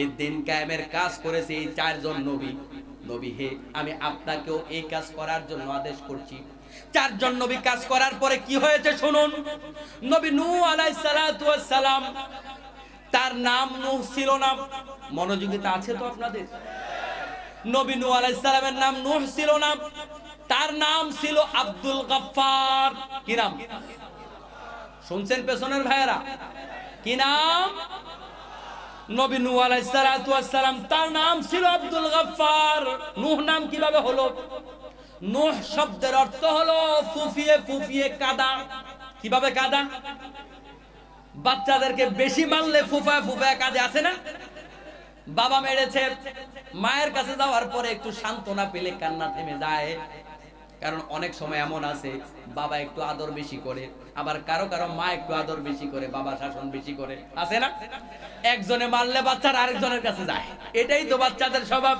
এই দিন কায়েমের কাজ করেছে এই চারজন নবী। নবী হে, আমি আপনাকেও এই কাজ করার জন্য আদেশ করছি। চারজন নবী কাজ করার পরে কি হয়েছে শুনুন। নবী নূ আলাইহিস সালাম, তার নাম নূহ ছিল না। মনোযোগিতা আছে তো আপনাদের? নবী নূহ আলাইহিস সালামের নাম নূহ ছিল না। তার নাম ছিল আব্দুল গাফফার। কি নাম? শুনছেন পেছনের ভাইয়েরা? কি নাম? নবী নূহ আলাইহিস তার নাম ছিল আব্দুল গাফফার। নূহ নাম কীভাবে হলো? নূহ শব্দের অর্থ হলো ফুফিয়ে ফুফিয়ে কাদা। কীভাবে কাদা? বাচ্চাদেরকে বেশি মারলে ফুফা ফুফা কাজে আছে না? বাবা মেরেছে, মায়ের কাছে যাওয়ার পরে একটু সান্ত্বনা পেলে কান্না থেমে যায়। কারণ অনেক সময় এমন আছে, বাবা একটু আদর বেশি করে, আবার কারও কারও মা একটু আদর বেশি করে, বাবা শাসন বেশি করে। আছে না? একজনে মারলে বাচ্চার আরেকজনের কাছে যায়। এটাই তো বাচ্চাদের স্বভাব।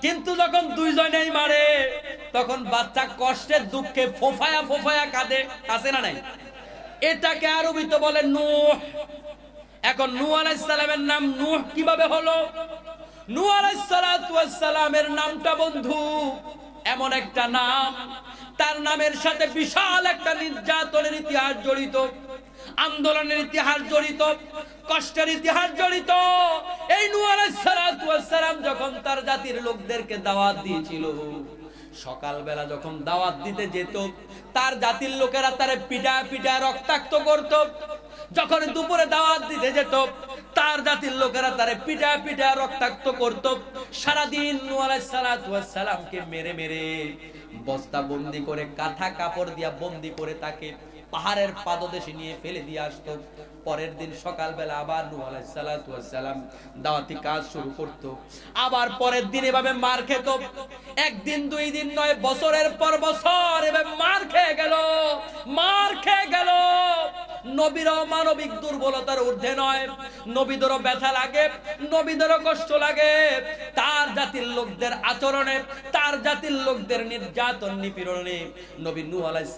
কিন্তু যখন দুইজনেই মারে, তখন বাচ্চা কষ্টের দুঃখে ফোফায়া ফোফায়া কাঁদে। আছে না নাই? এটাকে আরবিতে বলে নূহ। এখন নূহ আলাইহিস সালামের নাম নূহ কীভাবে হলো? নূহ আলাইহিস সালামের নামটা বন্ধু। এমন একটা নাম। তার নামের সাথে বিশাল একটা নির্যাতনের ইতিহাস জড়িত, আন্দোলনের ইতিহাস জড়িত, কষ্টের ইতিহাস জড়িত। এই সালাম যখন তার জাতির লোকদেরকে দাওয়াত দিয়েছিল, সকালবেলা যখন দাওয়াত দিতে যেত, তার জাতির লোকেরা তারে পিটা পিটা রক্তাক্ত করত। যখন দুপুরে দাওয়াত দিতে যেত তার জাতির লোকেরা তারে পিঠা পিঠা রক্তাক্ত করত। সারাদিন সালামকে মেরে মেরে বস্তা বন্দি করে, কাঁথা কাপড় দিয়া বন্দি করে তাকে পাহাড়ের পাদদেশে নিয়ে ফেলে দিয়ে আসতো। পরের দিন সকালবেলা আবার নূহ আলাইহিস সালাতু ওয়াস সালাম দাওয়াতি কাজ শুরু করত। আবার পরের দিন এভাবে মার খেত। একদিন, দুই দিন নয়, বছরের পর বছর এভাবে মার খেয়ে গেল। মার খেয়ে গেল। নবীরও মানবিক দুর্বলতার ঊর্ধ্বে নয়। নবীদেরও ব্যথা লাগে, নবীদেরও কষ্ট লাগে। তার জাতির লোকদের আচরণে, তার জাতির লোকদের নির্যাতন নিপীড়নে নবী নূহ আলাইহিস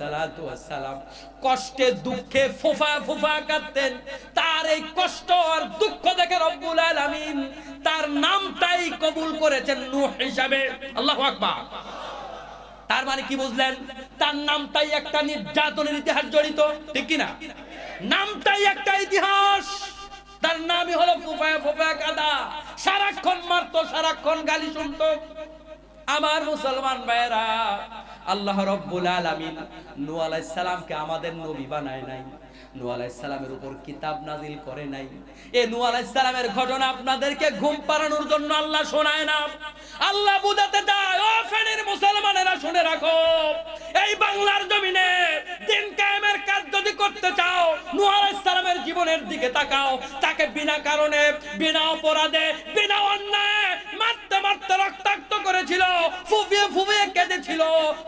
সালাম কষ্টে, দুঃখে ফুফা ফুফা কাঁদতেন। তার এই কষ্ট আর দুঃখ দেখে রব্বুল আলামিন তার নামটাই কবুল করেছেন নূহ হিসাবে। আল্লাহু আকবার। তার মানে কি বুঝলেন? তার নামটাই একটা নির্যাতনের ইতিহাস জড়িত, ঠিক কি না নামটাই একটা ইতিহাস। তার নামই হলো ফুফায়া ফুফায়া কাদা। সারাক্ষণ মারতো, সারাক্ষণ গালি শুনতো। আমার মুসলমান ভাইয়েরা, আল্লাহ রব্বুল আলামিন নূহ আলাইহিস সালামকে আমাদের নবী বানায় নাই। নূহ আলাইহিস উপর কিতাব নাজিল করে নাই। এই নূহ আলাইহিস ঘটনা আপনাদেরকে ঘুম পাড়ানোর জন্য আল্লাহ শোনায় না। আল্লাহ বুঝাতে চায় মুসলমানেরা, শুনে রাখো, এই বাংলার জমিনে দিন কায়েমের কাজ যদি করতে চাও নূহ আলাইহিস জীবনের দিকে তাকাও। তাকে বিনা কারণে, বিনা অপরাধে, বিনা অন্যায় মারতে মারতে রক্তাক্ত করেছিল, ফুফিয়ে ফুফিয়ে কেঁদেছিল।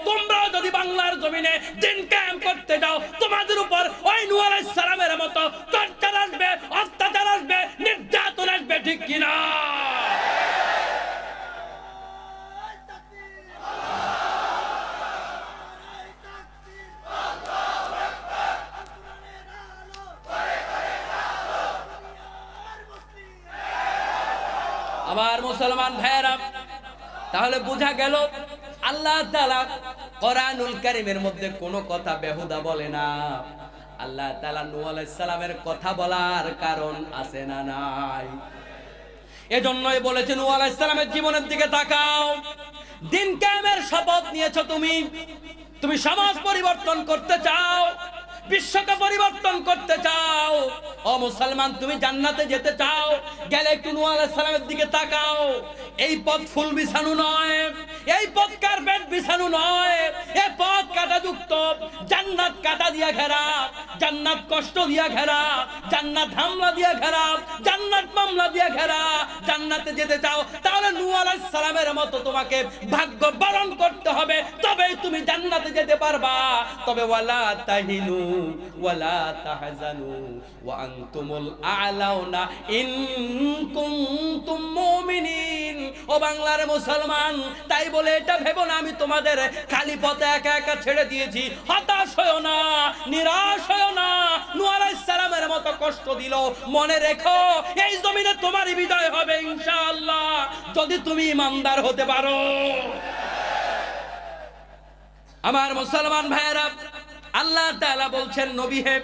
তোমরাও যদি বাংলার জমিনে দিন কায়েম করতে যাও, তোমাদের উপর ওই আলাইহিস সালামের মতো টর্চার আসবে, অত্যাচার আসবে, নির্যাতন আসবে, ঠিক কিনা আমার মুসলমান ভাইয়েরা তাহলে বোঝা গেল আল্লাহ তাআলা কোরআনুল কারীমের মধ্যে কোনো কথা বেহুদা বলে না। আল্লাহ তালা নূহ আলাইহিস সালামের কথা বলার কারণ আছে না নাই। এজন্যই বলেছে নূহ আলাইহিস সালামের জীবনের দিকে তাকাও। দিন কায়েমের শপথ নিয়েছো তুমি। তুমি সমাজ পরিবর্তন করতে চাও, বিশ্বকে পরিবর্তন করতে চাও। ও মুসলমান, তুমি জান্নাতে যেতে চাও, গেলে একটু নূহ আলাইহিস সালামের দিকে তাকাও। এই পথ ফুল বিছানো নয়। এই পথ কার্পেট বিছানো নয়। এই পথ কাটা যুক্ত, জান্নাত কাটা দিয়া ঘেরা, জান্নাত কষ্ট দিয়া ঘেরা, জান্নাত হামলা দিয়া ঘেরা, জান্নাত মামলা দিয়া ঘেরা। জান্নাতে যেতে চাও, তাহলে নূহ আলাইহিস সালামের মতো তোমাকে ভাগ্য বরণ করতে হবে। তবেই তুমি জান্নাতে যেতে পারবা। তবে ওয়ালা তাহিনু, ওয়ালা তাহজানু, ওয়া আনতুমুল আ'লাউনা ইন কুনতুম মুমিনিন। ও বাংলার মুসলমান, তাই বলে এটা ভেবো না, আমি তোমাদের খালি পথে একা একা ছেড়ে দিয়েছি। হতাশ হয়েও না, নিরাশ হয়েও না। নূহ আলাইহিস সালামের মতো কষ্ট দিল। মনে রেখো, এই জমিনে তোমারই বিজয় হবে, ইনশাআল্লাহ। যদি তুমি ইমানদার হতে পারো। আমার মুসলমান ভাইয়েরা, আল্লাহ তাআলা বলছেন, নবী হে,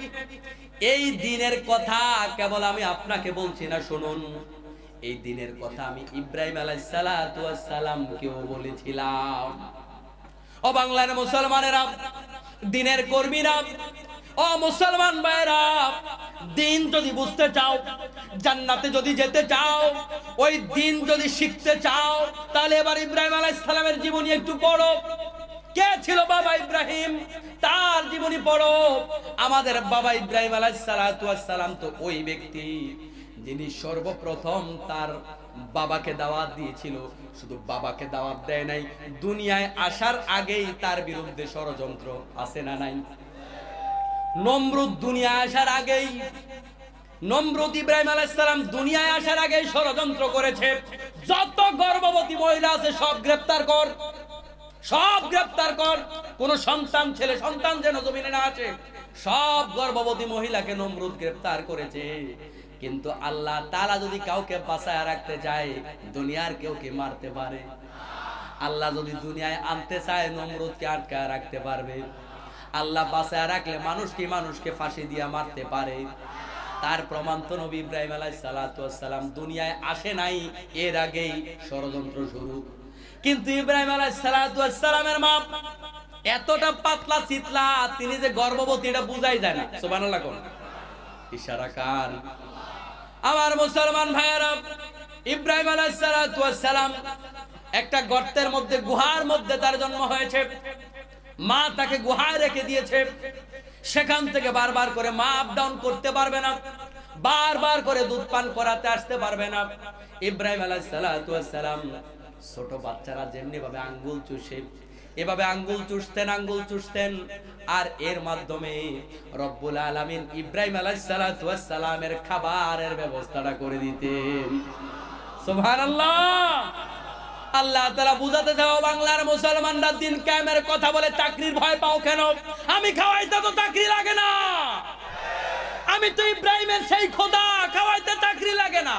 এই দিনের কথা কেবল আমি আপনাকে বলছি না, শুনুন। এই দিনের কথা আমি ইব্রাহিম আলাইহিস সালাতু ওয়াস সালামকেও বলেছিলাম। ও বাংলার মুসলমানেরা, দিনের কর্মীরা, ও মুসলমান ভাইরা দিন যদি বুঝতে চাও, জান্নাতে যদি যেতে চাও, ওই দিন যদি শিখতে চাও, তাহলে এবার ইব্রাহিম আলাইহিস সালামের জীবনী একটু পড়ো। কে ছিল বাবা ইব্রাহিম? তার জীবনী পড়ো। আমাদের বাবা ইব্রাহিম ওয়াস তো ওই ব্যক্তি। যিনি সর্বপ্রথম তার বাবাকে দাওয়াত দিয়েছিল, শুধু বাবাকে দাওয়াত দেয় নাই, দুনিয়ায় আসার আগেই তার বিরুদ্ধে ষড়যন্ত্র আছে না নাই? নমরুদ দুনিয়ায় আসার আগেই, নমরুদ ইব্রাহিম আলাইসালাম দুনিয়ায় আসার আগেই ষড়যন্ত্র করেছে। যত গর্ভবতী মহিলা আছে, সব গ্রেপ্তার কর, সব গ্রেপ্তার কর। কোন সন্তান, ছেলে সন্তান যেন জমিনে না আছে সব গর্ভবতী মহিলাকে নমরুদ গ্রেপ্তার করেছে। কিন্তু আল্লাহ তালা যদি কাউকে বাঁচায় রাখতে চায়, দুনিয়ার কেউ কে মারতে পারে। আল্লাহ যদি দুনিয়ায় আনতে চায়, নমরুদকে আটকায় রাখতে পারবে। আল্লাহ বাঁচায় রাখলে মানুষ কি মানুষকে ফাঁসি দিয়া মারতে পারে? তার প্রমাণ তো নবী ইব্রাহিম আলাইহিস সালাম দুনিয়ায় আসে নাই, এর আগেই ষড়যন্ত্র শুরু। কিন্তু ইব্রাহিম আলাইহিস সালামের মা এতটা পাতলা চিতলা, তিনি যে গর্ভবতী এটা বুঝাই যায় না। কোন? ইশারা কার? আমার মুসলমান ভাইয়েরা, ইব্রাহিম আলাইহিস সালাম একটা গর্তের মধ্যে, গুহার মধ্যে তার জন্ম হয়েছে। মা তাকে গুহায় রেখে দিয়েছে। সেখান থেকে বারবার করে মা আপ ডাউন করতে পারবে না, বারবার করে দুধ পান করাতে আসতে পারবে না। ইব্রাহিম আলাইহিস সালাম ছোট বাচ্চারা যেমনি ভাবে আঙ্গুল চুষে এভাবে আঙ্গুল চুষতেন আঙ্গুল চুষতেন। আর এর মাধ্যমে রব্বুল আলামিন ইব্রাহিম আলাইহিস সালামের খাবারের ব্যবস্থাটা করে দিতেন। আল্লাহ বাংলার মুসলমানরা দিন ক্যামের কথা বলে চাকরির ভয় পাও কেন? আমি খাওয়াইতে তো চাকরি লাগে না। আমি তো ইব্রাহিমের সেই খোদা, খাওয়াইতে চাকরি লাগে না।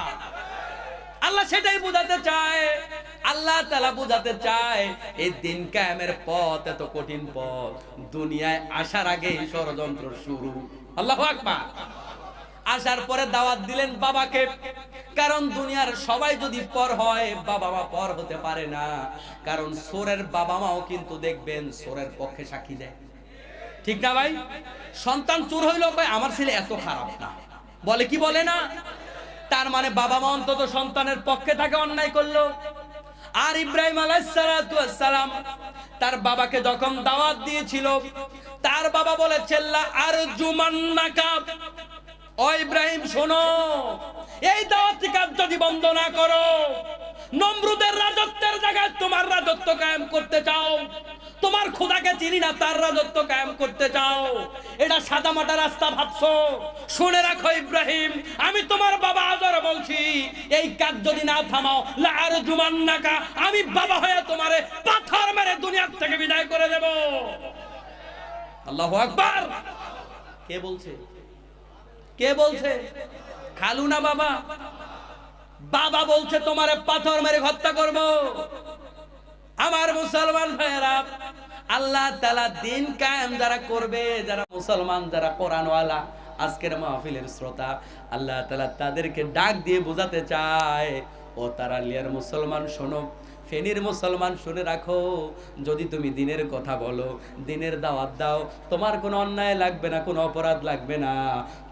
আল্লাহ সেটাই বুঝাতে চায়। আল্লাহ তালা বুঝাতে চায় এই দিন কায়েমের পথ এত কঠিন পথ। দুনিয়ায় আসার আগেই ষড়যন্ত্র শুরু। আল্লাহ আসার পরে দাওয়াত দিলেন বাবাকে। কারণ দুনিয়ার সবাই যদি পর হয় বাবা মা পর হতে পারে না। কারণ সোরের বাবা মাও কিন্তু দেখবেন সোরের পক্ষে সাক্ষী দেয়। ঠিক না ভাই? সন্তান চোর হইল ভাই আমার ছেলে এত খারাপ না। বলে কি বলে না? তার মানে বাবা মা অন্তত সন্তানের পক্ষে থাকে অন্যায় করল। আর ইব্রাহিম আলাইসালাম তার বাবাকে যখন দাওয়াত দিয়েছিল, তার বাবা বলে চেল্লা আর জুমান্নাকা ও ইব্রাহিম, শোনো, এই দাওয়াতি কাজ যদি বন্ধ না করো, নমরুদের রাজত্বের জায়গায় তোমার রাজত্ব কায়েম করতে চাও। তোমার খোদাকে চিনি না, তার রাজত্ব কায়েম করতে চাও। এটা সাদা মাটা রাস্তা ভাবছ। শুনে রাখো ইব্রাহিম, আমি তোমার বাবা আজর বলছি, এই কাজ যদি না থামাও লার জুমান্নাকা আমি বাবা হয়ে তোমারে পাথর মেরে দুনিয়ার থেকে বিদায় করে দেব। আল্লাহু আকবার। কে বলছে? কে বলছে? খালু না বাবা? বাবা বলছে, তোমারে পাথর মেরে হত্যা করব। আমার মুসলমান ভাইয়েরা আল্লাহ তালা দিন কায়েম যারা করবে, যারা মুসলমান, যারা কোরআনওয়ালা, আজকের মাহফিলের শ্রোতা, আল্লাহ তালা তাদেরকে ডাক দিয়ে বোঝাতে চায়, ও তারা লিয়ার মুসলমান, শোনো, ফেনীর মুসলমান শুনে রাখো, যদি তুমি দিনের কথা বলো, দিনের দাওয়াত দাও, তোমার কোনো অন্যায় লাগবে না, কোনো অপরাধ লাগবে না,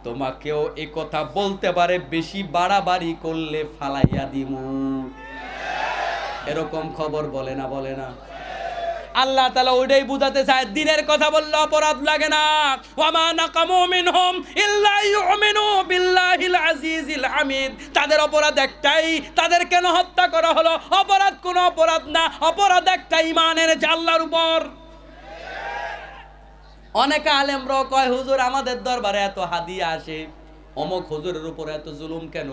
তোমাকেও এ কথা বলতে পারে, বেশি বাড়াবাড়ি করলে ফালাইয়া দিমু। এরকম খবর বলে না বলে না। আল্লাহ তালা ওইটাই বুঝাতে চায়, দিনের কথা বললে অপরাধ লাগে না। তাদের অপরাধ একটাই, তাদের কেন হত্যা করা হলো? অপরাধ কোনো অপরাধ না, অপরাধ একটা ইমানের জাল্লার উপর। অনেকে আলেমরা কয়, হুজুর, আমাদের দরবারে এত হাদিয়া আসে। অমক হুজুরের উপর এত জুলুম কেন?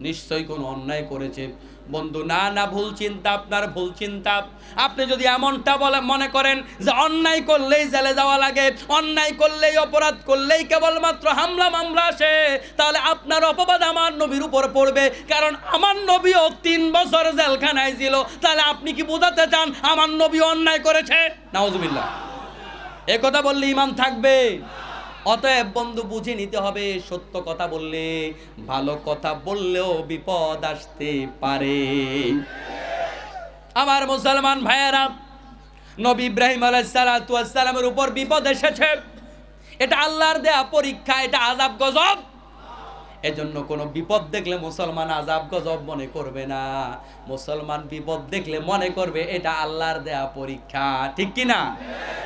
নিশ্চয়ই কোনো অন্যায় করেছে। বন্ধু, না না, ভুল চিন্তা, আপনার ভুল চিন্তা। আপনি যদি এমনটা বলে, মনে করেন যে অন্যায় করলেই জেলে যাওয়া লাগে, অন্যায় করলেই অপরাধ করলেই কেবলমাত্র হামলা মামলা আসে, তাহলে আপনার অপবাদ আমার নবীর উপর পড়বে। কারণ আমার নবীও তিন বছর জেলখানায় ছিল। তাহলে আপনি কি বোঝাতে চান আমার নবী অন্যায় করেছে? নাউজুবিল্লাহ। এ কথা বললে ইমান থাকবে। অতএব বন্ধু, বুঝে নিতে হবে, সত্য কথা বললে, ভালো কথা বললেও বিপদ আসতে পারে। আমার মুসলমান ভাইয়েরা, নবী ইব্রাহিম আলাইসালামের উপর বিপদ এসেছে। এটা আল্লাহর দেয়া পরীক্ষা, এটা আজাব গজব। এজন্য কোনো বিপদ দেখলে মুসলমান আজাব গজব মনে করবে না। মুসলমান বিপদ দেখলে মনে করবে এটা আল্লাহর দেয়া পরীক্ষা। ঠিক কি না?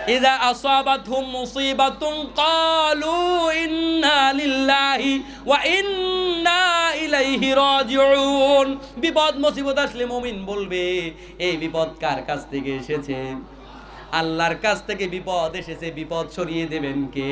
ইদা আসাবাতহুম মুসিবাতুন ক্বালু ইন্না লিল্লাহি ওয়া ইন্না ইলাইহি রাজিউন। বিপদ মুসিবত আসলে মুমিন বলবে, এই বিপদ কার কাছ থেকে এসেছে? আল্লাহর কাছ থেকে বিপদ এসেছে, বিপদ সরিয়ে দেবেন কে?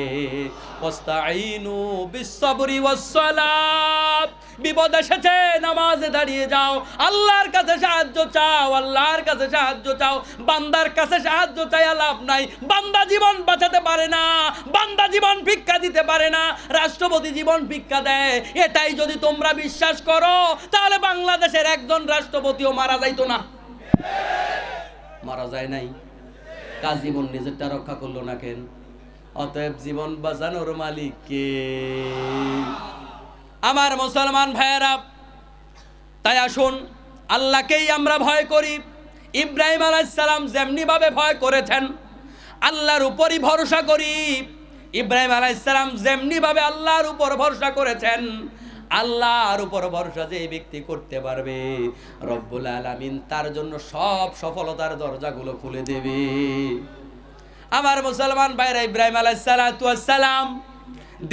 বিপদ এসেছে, নামাজে দাঁড়িয়ে যাও। আল্লাহর কাছে সাহায্য চাও, আল্লাহর কাছে সাহায্য চাও। বান্দার কাছে সাহায্য চাই লাভ নাই। বান্দা জীবন বাঁচাতে পারে না। বান্দা জীবন ভিক্ষা দিতে পারে না। রাষ্ট্রপতি জীবন ভিক্ষা দেয়। এটাই যদি তোমরা বিশ্বাস করো, তাহলে বাংলাদেশের একজন রাষ্ট্রপতিও মারা যাইতো না। মারা যায় নাই। কাজ জীবন নিজেরটা রক্ষা করল না কেন? অতএব জীবন বাঁচানোর মালিক কে আমার মুসলমান ভাইয়েরা, তাই আসুন, আল্লাহকেই আমরা ভয় করি। ইব্রাহিম আলাইসালাম যেমনি ভাবে ভয় করেছেন, আল্লাহর উপরই ভরসা করি। ইব্রাহিম আলাইসালাম যেমনি ভাবে আল্লাহর উপর ভরসা করেছেন আল্লাহর উপর ভরসা যে ব্যক্তি করতে পারবে, রব্বুল আলামিন তার জন্য সব সফলতার দরজাগুলো খুলে দেবে। আমার মুসলমান ভাইরা ইব্রাহিম আলাইসালাম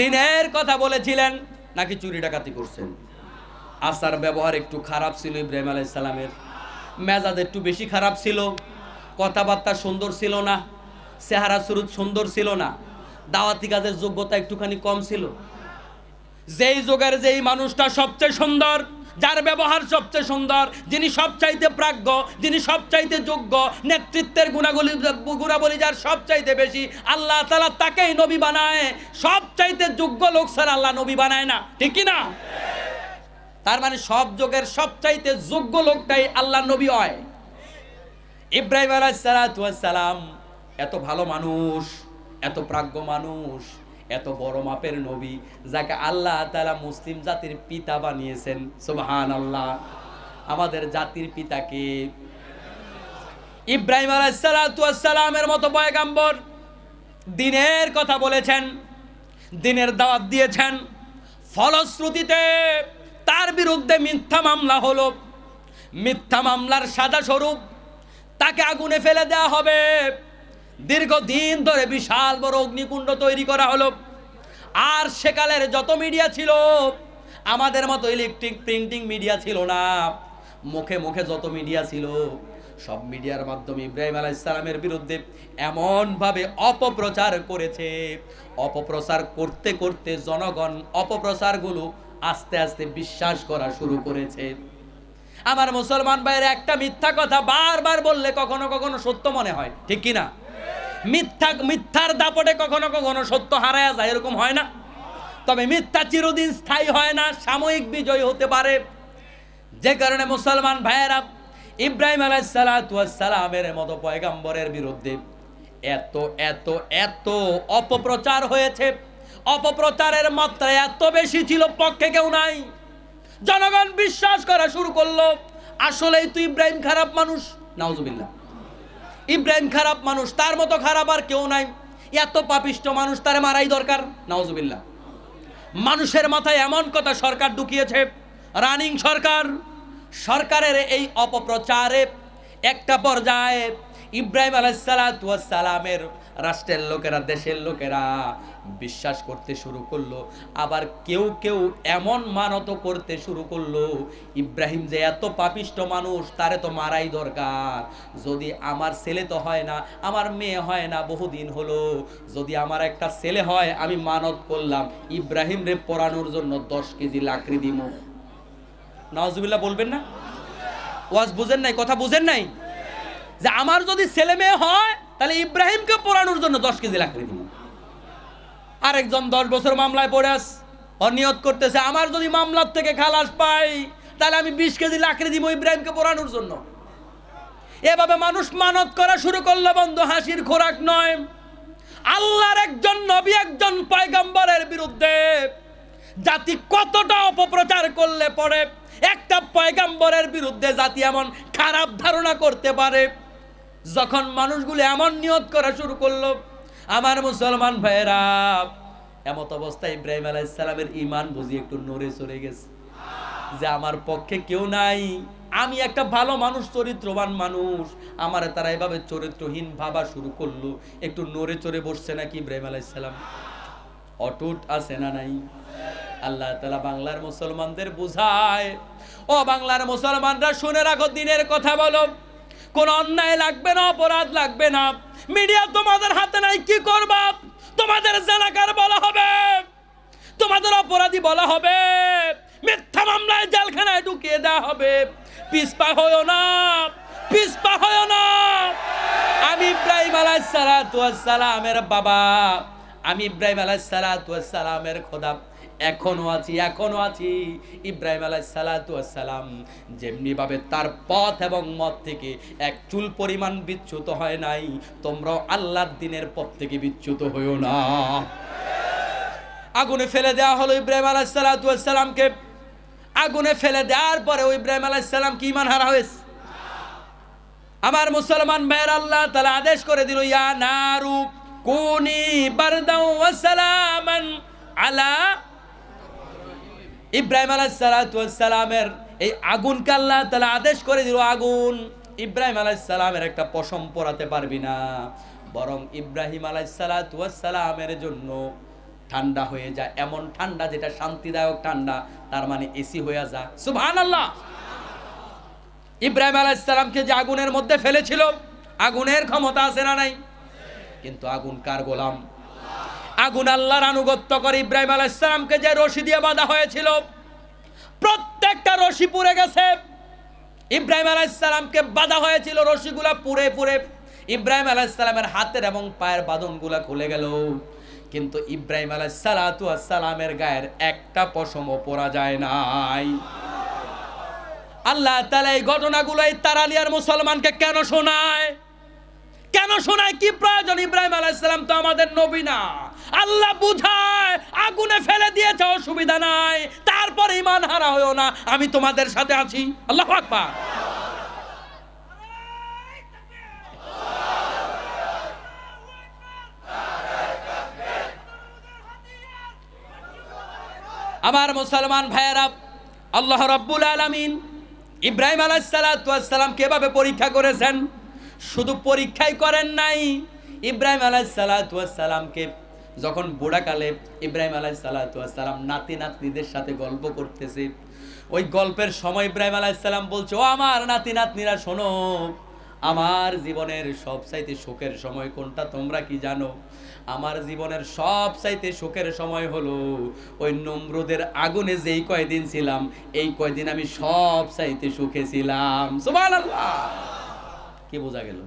দিনের কথা বলেছিলেন, নাকি চুরি ডাকাতি করছেন? আসার ব্যবহার একটু খারাপ ছিল ইব্রাহিম আলাইসালামের মেজাজ একটু বেশি খারাপ ছিল, কথাবার্তা সুন্দর ছিল না, চেহারা সুরুত সুন্দর ছিল না, দাওয়াতি কাজের যোগ্যতা একটুখানি কম ছিল। যেই যুগের যেই মানুষটা সবচেয়ে সুন্দর, যার ব্যবহার সবচেয়ে সুন্দর, যিনি সবচাইতে প্রাজ্ঞ, যিনি সবচাইতে যোগ্য, নেতৃত্বের গুণাগুলি গুণাবলী যার সবচাইতে বেশি, আল্লাহ তালা তাকেই নবী বানায়। সবচাইতে যোগ্য লোক স্যার আল্লাহ নবী বানায় না। ঠিক না তার মানে সব যুগের সবচাইতে যোগ্য লোকটাই আল্লাহ নবী হয়। ইব্রাহিম আলাইসালাম এত ভালো মানুষ, এত প্রাজ্ঞ মানুষ এত বড় মাপের নবী, যাকে আল্লাহ তালা মুসলিম জাতির পিতা বানিয়েছেন। সুবহান আল্লাহ আমাদের জাতির পিতাকে ইব্রাহিম আলাইসালামের মতো পয়গাম্বর। দিনের কথা বলেছেন, দিনের দাওয়াত দিয়েছেন। ফলশ্রুতিতে তার বিরুদ্ধে মিথ্যা মামলা হলো। মিথ্যা মামলার সাদা স্বরূপ তাকে আগুনে ফেলে দেওয়া হবে। দীর্ঘদিন ধরে বিশাল বড় অগ্নিকুণ্ড তৈরি করা হলো। আর সেকালের যত মিডিয়া ছিল, আমাদের মতো ইলেকট্রিক প্রিন্টিং মিডিয়া ছিল না। মুখে মুখে যত মিডিয়া ছিল, সব মিডিয়ার মাধ্যমে ইব্রাহিম আলাহ ইসলামের বিরুদ্ধে এমনভাবে অপপ্রচার করেছে। অপপ্রচার করতে করতে জনগণ অপপ্রচারগুলো আস্তে আস্তে বিশ্বাস করা শুরু করেছে। আমার মুসলমান ভাইয়ের, একটা মিথ্যা কথা বারবার বললে কখনো কখনো সত্য মনে হয়, ঠিক কি না মিথ্যা, মিথ্যার দাপটে কখনো কখনো সত্য হারায়া যায়, এরকম হয় না। তবে মিথ্যা চিরদিন স্থায়ী হয় না, সাময়িক বিজয় হতে পারে। যে কারণে মুসলমান ভাইয়েরা, ইব্রাহিম আলাইসালামের মতো পয়গাম্বরের বিরুদ্ধে এত এত এত অপপ্রচার হয়েছে। অপপ্রচারের মাত্রা এত বেশি ছিল, পক্ষে কেউ নাই। জনগণ বিশ্বাস করা শুরু করল। আসলেই তুই ইব্রাহিম খারাপ মানুষ। নাউজুবিল্লাহ। ইব্রাহিম খারাপ মানুষ, তার মতো খারাপ আর কেউ নাই। এত পাপিষ্ট মানুষ, তারে মারাই দরকার। নাউজুবিল্লাহ। মানুষের মাথায় এমন কথা সরকার ঢুকিয়েছে, রানিং সরকার। সরকারের এই অপপ্রচারে একটা পর্যায়ে ইব্রাহিম আলাইসালামের রাষ্ট্রের লোকেরা, দেশের লোকেরা বিশ্বাস করতে শুরু করল। আবার কেউ কেউ এমন মানত করতে শুরু করল, ইব্রাহিম যে এত পাপিষ্ট মানুষ, তারে তো মারাই দরকার। যদি আমার ছেলে তো হয় না, আমার মেয়ে হয় না, বহুদিন হলো। যদি আমার একটা ছেলে হয়, আমি মানত করলাম। ইব্রাহিম রে পড়ানোর জন্য দশ কেজি লাকড়ি দিব নওয়াজুবিল্লাহ বলবেন না? ওয়াজ বুঝেন নাই? কথা বুঝেন নাই? যে আমার যদি ছেলে মেয়ে হয় তাহলে ইব্রাহিমকে পোড়ানোর জন্য দশ কেজি লাকড়ি দিব। আরেকজন দশ বছর মামলায় পড়ে আস, অনিয়ত করতেছে, আমার যদি মামলার থেকে খালাস পাই, তাহলে আমি বিশ কেজি লাকড়ি দিব ইব্রাহিমকে পোড়ানোর জন্য। এভাবে মানুষ মানত করা শুরু করলে বন্ধু, হাসির খোরাক নয়। আল্লাহর একজন নবী, একজন পয়গম্বরের বিরুদ্ধে জাতি কতটা অপপ্রচার করলে পরে, একটা পয়গম্বরের বিরুদ্ধে জাতি এমন খারাপ ধারণা করতে পারে। যখন মানুষগুলো এমন নিয়ত করা শুরু করল, আমার মুসলমান ভাইয়েরা, এমত অবস্থায় ইব্রাহিম আলাইসালামের ইমান বুঝি একটু নড়ে চলে গেছে। যে আমার পক্ষে কেউ নাই, আমি একটা ভালো মানুষ, চরিত্রবান মানুষ, আমার তারা এভাবে চরিত্রহীন ভাবা শুরু করল। একটু নড়ে চড়ে বসছে নাকি ইব্রাহিম আলাইসালাম অটুট আছে না নাই? আল্লাহ তালা বাংলার মুসলমানদের বুঝায়। ও বাংলার মুসলমানরা, শুনে রাখো, দিনের কথা বলো। কোন অন্যায় লাগবে না, অপরাধ লাগবে না। মিডিয়া তোমাদের হাতে নাই, কি করবা? তোমাদের জানাকার বলা হবে। তোমাদের অপরাধী বলা হবে। মিথ্যা মামলায় জেলখানায় ঢুকিয়ে দেওয়া হবে। পিসপা হয়েও না, পিসপা হয়েও না। আমি ইব্রাহিম আলাইহিস সালামের বাবা। আমি ইব্রাহিম আলাইহিস সালামের খোদা। এখনও আছি এখনও আছি। ইব্রাহিম আলাই সালাতু ওয়াস সালাম যেমনি ভাবে তার পথ এবং মত থেকে এক চুল পরিমাণ বিচ্যুত হয় নাই, তোমরাও আল্লাহর দিনের পথ থেকে বিচ্যুত হইও না। আগুনে ফেলে দেওয়া হলো ইব্রাহিম আলাইসালামকে আগুনে ফেলে দেওয়ার পরে ওই ইব্রাহিম আলাইসালাম কি ইমান হারা হয়েছে? আমার মুসলমান ভাইয়ের আল্লাহ তালা আদেশ করে দিল, ইয়া নারু কুনি বারদাও সালামান আলা ইব্রাহিম আলাইসালামের এই আগুনকে আল্লাহ তালা আদেশ করে দিল, আগুন, ইব্রাহিম আলাইসালামের একটা পশম পরাতে পারবি না। বরং ইব্রাহিম আলাইসালামের জন্য ঠান্ডা হয়ে যায় এমন ঠান্ডা যেটা শান্তিদায়ক ঠান্ডা, তার মানে এসি হয়ে যায় সুভান আল্লাহ ইব্রাহিম আলাইসালামকে যে আগুনের মধ্যে ফেলেছিল, আগুনের ক্ষমতা আছে না নাই? কিন্তু আগুন কার গোলাম? আগুন আল্লাহর আনুগত্য করে ইব্রাহিম আলাইসালামকে যে রশি দিয়ে বাঁধা হয়েছিল, প্রত্যেকটা রশি পুড়ে গেছে। ইব্রাহিম আলাইসালামকে বাঁধা হয়েছিল রশিগুলা পুড়ে পুড়ে। ইব্রাহিম আলাইসালামের হাতের এবং পায়ের বাঁধনগুলা খুলে গেল। কিন্তু ইব্রাহিম আলাইসালামের গায়ের একটা পশমও পরা যায় নাই। আল্লাহ তালা এই ঘটনাগুলো এই তারালিয়ার মুসলমানকে কেন শোনায়? কেন শোনায় কি প্রয়োজন? ইব্রাহিম আলাইসালাম তো আমাদের নবী না। আল্লাহ বুঝায়, আগুনে ফেলে দিয়েছে, অসুবিধা নাই। তারপর ইমান হারা হয়েও না, আমি তোমাদের সাথে আছি। আল্লাহ আকবার। আমার মুসলমান ভাইয়েরা, আল্লাহ রব্বুল আলমিন ইব্রাহিম আলাইসালাম কেভাবে পরীক্ষা করেছেন? শুধু পরীক্ষাই করেন নাই, ইব্রাহিম আলাইসালামকে যখন বুড়াকালে ইব্রাহিম আলাইসালাম নাতি নাতনিদের সাথে গল্প করতেছে, ওই গল্পের সময় ইব্রাহিম আলাইসালাম বলছে, ও আমার নাতি নাতনিরা, শোনো, আমার জীবনের সব চাইতে শোকের সময় কোনটা তোমরা কি জানো? আমার জীবনের সব চাইতে শোকের সময় হলো ওই নমরুদের আগুনে যেই কয়দিন ছিলাম, এই কয়দিন আমি সব চাইতে সুখে ছিলাম। সুবহানাল্লাহ। কি বোঝা গেল?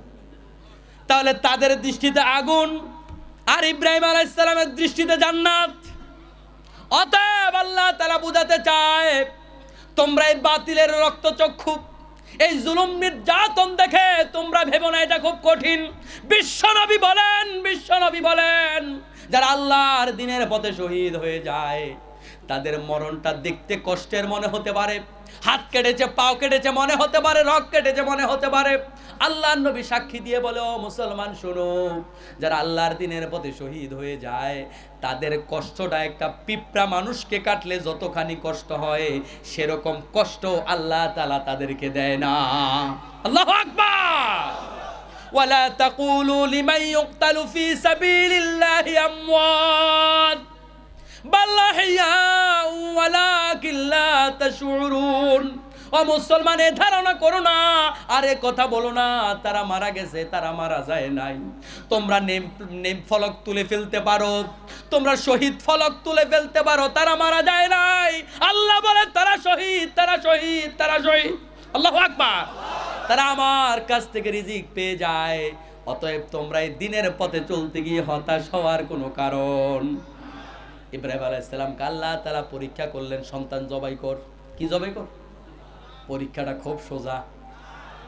তাহলে তাদের দৃষ্টিতে আগুন আর ইব্রাহিম আলাইসালামের দৃষ্টিতে জান্নাত। অতএব আল্লাহ তারা বুঝাতে চায়, তোমরা এই বাতিলের রক্তচক্ষু, এই জুলুম নির্যাতন দেখে তোমরা ভেবো না, এটা খুব কঠিন। বিশ্বনবী বলেন বিশ্বনবী বলেন, যারা আল্লাহর দিনের পথে শহীদ হয়ে যায়, তাদের মরণটা দেখতে কষ্টের মনে হতে পারে। হাত কেটেছে, পাও কেটেছে, মনে হতে পারে রক কেটেছে, মনে হতে পারে। আল্লাহর নবী সাক্ষী দিয়ে বলে, ও মুসলমান, শোনো, যারা আল্লাহর দিনের পথে শহীদ হয়ে যায়, তাদের কষ্টটা একটা পিঁপড়া মানুষকে কাটলে যতখানি কষ্ট হয়, সেরকম কষ্ট আল্লাহ তালা তাদেরকে দেয় না। আল্লাহ আকবার! ওয়ালা তাকুলু লিমান ইউকতালু ফি সাবিলিল্লাহি আমওয়াত। ও ও মুসলমান এ ধারণা করো না, আরে কথা বলো না, তারা মারা গেছে, তারা মারা যায় নাই। তোমরা নেম নেম ফলক তুলে ফেলতে পারো, তোমরা শহীদ ফলক তুলে ফেলতে পারো, তারা মারা যায় নাই। আল্লাহ বলে, তারা শহীদ তারা শহীদ তারা শহীদ। আল্লাহ আকবার। তারা আমার কাছ থেকে রিজিক পেয়ে যায়, অতএব তোমরা এই দিনের পথে চলতে গিয়ে হতাশ হওয়ার কোনো কারণ। ইব্রাহিম আলাইসালামকে আল্লাহ তালা পরীক্ষা করলেন, সন্তান জবাই কর। কি জবাই কর? পরীক্ষাটা খুব সোজা।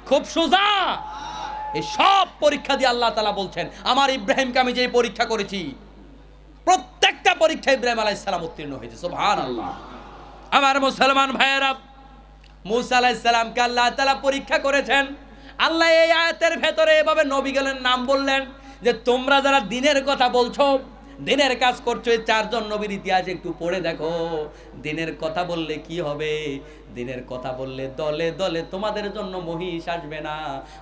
খুব সোজা! এই সব পরীক্ষা দিয়ে আল্লাহ তালা বলছেন, আমার ইব্রাহিমকে আমি যে পরীক্ষা করেছি, প্রত্যেকটা পরীক্ষা ইব্রাহিম আলাইসালাম উত্তীর্ণ হয়েছে। সোভান আল্লাহ আমার মুসলমান ভাইয়েরা, মুসা আলাইসালামকে আল্লাহ তালা পরীক্ষা করেছেন? আল্লাহ এই আয়াতের ভেতরে এভাবে নবীগণের নাম বললেন যে, তোমরা যারা দিনের কথা বলছো দিনের কাজ করছ এই চারজন নবীর ইতিহাস একটু পড়ে দেখো। দিনের কথা বললে কি হবে? দিনের কথা বললে দলে দলে তোমাদের জন্য মহিষ আসবে না।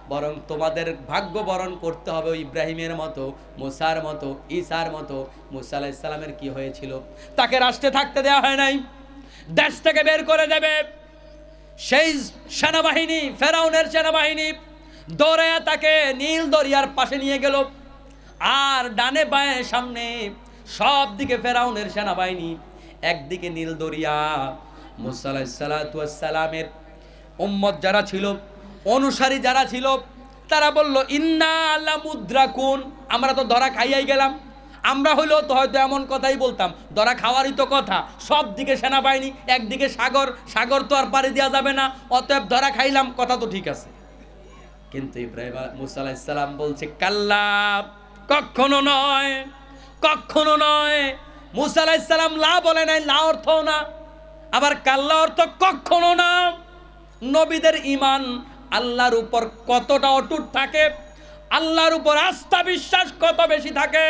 বরং তোমাদের ভাগ্য বরণ করতে হবে ইব্রাহিমের মতো, মুসার মতো, ঈসার মতো। মুসা আলাইসালামের কি হয়েছিল? তাকে রাষ্ট্রে থাকতে দেওয়া হয় নাই। দেশ থেকে বের করে দেবে। সেই সেনাবাহিনী, ফেরাউনের সেনাবাহিনী দৌড়ে তাকে নীল দরিয়ার পাশে নিয়ে গেল। আর ডানে বায়ে সামনে সব দিকে ফেরাউনের সেনাবাহিনী, একদিকে নীল দরিয়া। মুসাল্লামের উম্মত যারা ছিল, অনুসারী যারা ছিল, তারা বলল, ইন্না আল্লাহ মুদ্রা কোন আমরা তো ধরা খাইয়াই গেলাম। আমরা হইলেও তো হয়তো এমন কথাই বলতাম। ধরা খাওয়ারই তো কথা। সব দিকে সেনাবাহিনী, একদিকে সাগর। সাগর তো আর পাড়ি দেওয়া যাবে না। অতএব ধরা খাইলাম, কথা তো ঠিক আছে। কিন্তু ইব্রাহিম মুসা আলাইসাল্লাম বলছে, কাল্লা কখনো নয় কখনো নয়। মুসা আলাইসাল্লাম লা বলে নাই, লা অর্থ না। আবার কাল্লা অর্থ? কখনো না। নবীদের ইমান আল্লাহর উপর কতটা অটুট থাকে, আল্লাহর উপর আস্থা বিশ্বাস কত বেশি থাকে,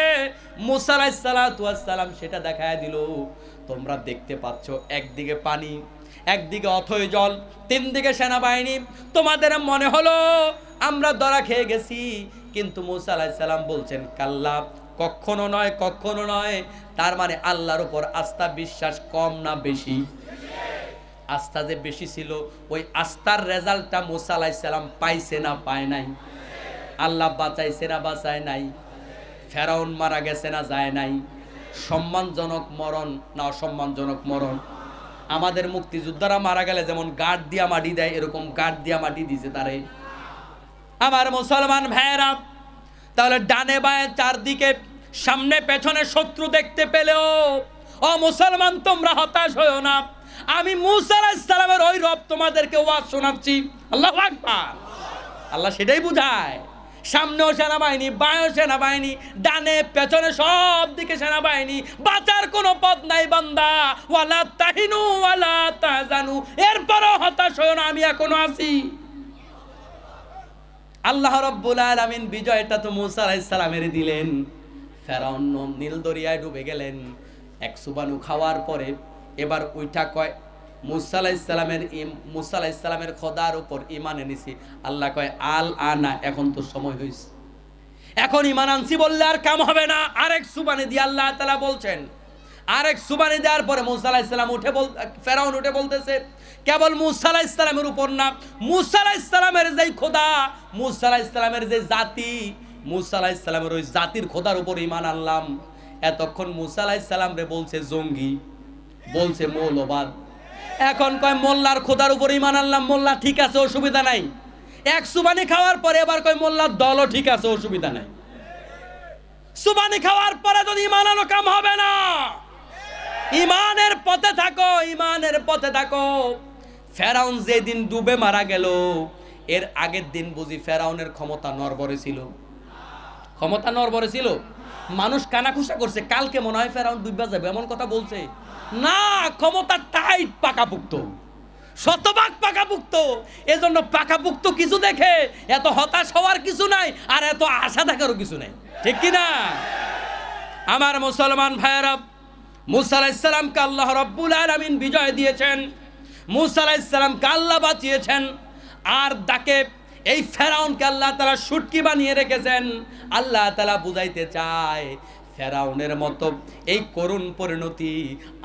মুসা আলাইসাল্লাম সেটা দেখায় দিল। তোমরা দেখতে পাচ্ছ একদিকে পানি, একদিকে অথই জল তিন দিকে সেনাবাহিনী। তোমাদের মনে হলো, আমরা দরা খেয়ে গেছি কিন্তু মুসা আলাইসাল্লাম বলছেন, কাল্লা, কখনো নয় কখনো নয়। তার মানে আল্লাহর উপর আস্থা বিশ্বাস কম না বেশি? আস্থা যে বেশি ছিল, ওই আস্থার রেজাল্টটা মুসা আলাইসাল্লাম পাইছে না পায় নাই। আল্লাহ বাঁচাইছে না বাঁচায় নাই। ফেরাউন মারা গেছে না যায় নাই। সম্মানজনক মরণ না অসম্মানজনক মরণ? আমাদের মুক্তিযোদ্ধারা মারা গেলে যেমন গার্ড দিয়া মাটি দেয়, এরকম গার্ড দিয়া মাটি দিছে তারে। আমার মুসলমান ভাইয়েরা, তাহলে ডানে বায়ে চারদিকে, সামনে পেছনে শত্রু দেখতে পেলেও, ও মুসলমান, তোমরা হতাশ হয়েও না। আমি মুসা আলাইসালামের ওই রব তোমাদেরকে ওয়াজ শোনাচ্ছি। আল্লাহ আকবার। আল্লাহ সেটাই বুঝায়। সামনেও সেনাবাহিনী বায়ো সেনাবাহিনী, ডানে, পেছনে সব দিকে সেনাবাহিনী, বাঁচার কোনো পথ নাই বান্দা। ওয়ালা তাহিনু, ওয়ালা তাজানু এরপরও হতাশ হয়েও না, আমি এখনও আছি। আল্লাহ রব্বুল আলামিন বিজয়টা তো মুসা আলাইহিস সালামের দিলেন। ফেরাউন নীল দরিয়ায় ডুবে গেলেন। এক সুবানু খাওয়ার পরে এবার ওইটা কয়, মুসা আলাইহিস সালামের মুসা আলাইহিস সালামের খোদার উপর ইমান এনেছি। আল্লাহ কয়, আল আনা, এখন তো সময় হয়েছে এখন ইমান আনছি বললে আর কাম হবে না। আরেক সুবানে দিয়ে আল্লাহ তাআলা বলছেন আরেক সুবানি দেওয়ার পরে মুসা আলাইহিস উঠে বল ফেরাউন উঠে বলতেছে, কেবল মুসা আলাইহিস উপর না, মুসা আলাইহিস সালামের যেই খোদা, মুসা আলাইহিস যে জাতি, মুসা আলাইহিস ওই জাতির খোদার উপর ইমান আনলাম। এতক্ষণ মুসা আলাইহিস রে বলছে, জঙ্গি। বলছে, মৌলবাদ। এখন কয়, মোল্লার খোদার উপর ইমান আনলাম। মোল্লা, ঠিক আছে, অসুবিধা নাই। এক সুবানি খাওয়ার পরে এবার কয়, মোল্লার দলও ঠিক আছে, অসুবিধা নাই। সুবানি খাওয়ার পরে যদি ইমান আনো, কাম হবে না। ইমানের পথে থাকো, ইমানের পথে থাকো। ফেরাউন যেদিন ডুবে মারা গেল, এর আগের দিন বুঝি ফেরাউনের ক্ষমতা নরবরে ছিল। ক্ষমতা নরবরে ছিল? মানুষ কানাকুসা করছে, কালকে মনে হয় ফেরাউন ডুববা যাবে, এমন কথা বলছে। না, ক্ষমতা টাইট পাকাপুক্ত। শতভাগ পাকাপুক্ত। এজন্য পাকাপুক্ত কিছু দেখে, এত হতাশ হওয়ার কিছু নাই, আর এত আশা থাকারও কিছু নাই। ঠিক কি না আমার মুসলমান ভাইয়েরা মুসা আলাইসালামকে আল্লাহ রব্বুল আলমিন বিজয় দিয়েছেন। মুসা আলাইসালামকে আল্লাহ বাঁচিয়েছেন। আর তাকে এই ফেরাউনকে আল্লাহ তালা সুটকি বানিয়ে রেখেছেন। আল্লাহ তালা বুঝাইতে চায়, ফেরাউনের মতো এই করুণ পরিণতি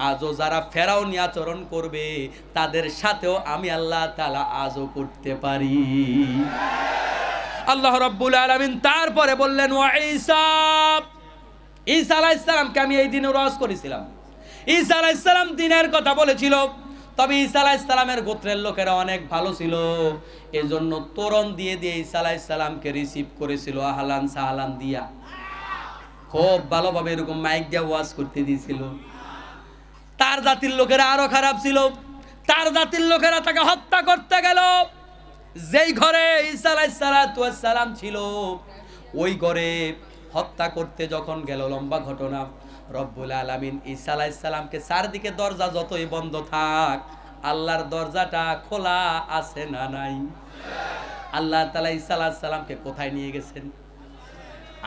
আজও যারা ফেরাউনি আচরণ করবে, তাদের সাথেও আমি আল্লাহ তালা আজও করতে পারি। আল্লাহ রাব্বুল আলামিন তারপরে বললেন, ওয়া ঈসা আলাইহিস আমি এই দিনে রস করেছিলাম? ঈসা সালাম দিনের কথা বলেছিল, তবে ঈসা সালামের গোত্রের লোকেরা অনেক ভালো ছিল। এজন্য তোরণ দিয়ে দিয়ে ঈসা সালামকে রিসিভ করেছিল, আহলান সাহলান দিয়া। খুব ভালোভাবে এরকম মাইক দিয়ে ওয়াজ করতে দিয়েছিল। তার জাতির লোকেরা আরও খারাপ ছিল। তার জাতির লোকেরা তাকে হত্যা করতে গেল। যেই ঘরে ঈসা আলাইহিস সালাম ছিল, ওই ঘরে হত্যা করতে যখন গেল লম্বা ঘটনা, রব্বুল আলামিন ঈসা আলাইহিস সালামকে চারদিকে দরজা যতই বন্ধ থাক, আল্লাহর দরজাটা খোলা আছে না নাই? আল্লাহ তালা ঈসা আলাইহিস সালামকে কোথায় নিয়ে গেছেন?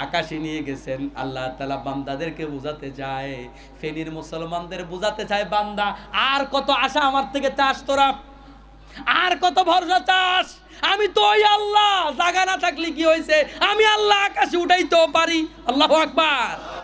আকাশে নিয়ে গেছেন। আল্লাহ তালা বান্দাদেরকে বুঝাতে চায়, ফেনীর মুসলমানদের বুঝাতে চায়, বান্দা, আর কত আশা আমার থেকে চাস তোরা? আর কত ভরসা চাস? আমি তো ওই আল্লাহ। জাগা না থাকলে কি হয়েছে আমি আল্লাহ আকাশে উঠাইতেও পারি। আল্লাহ আকবার।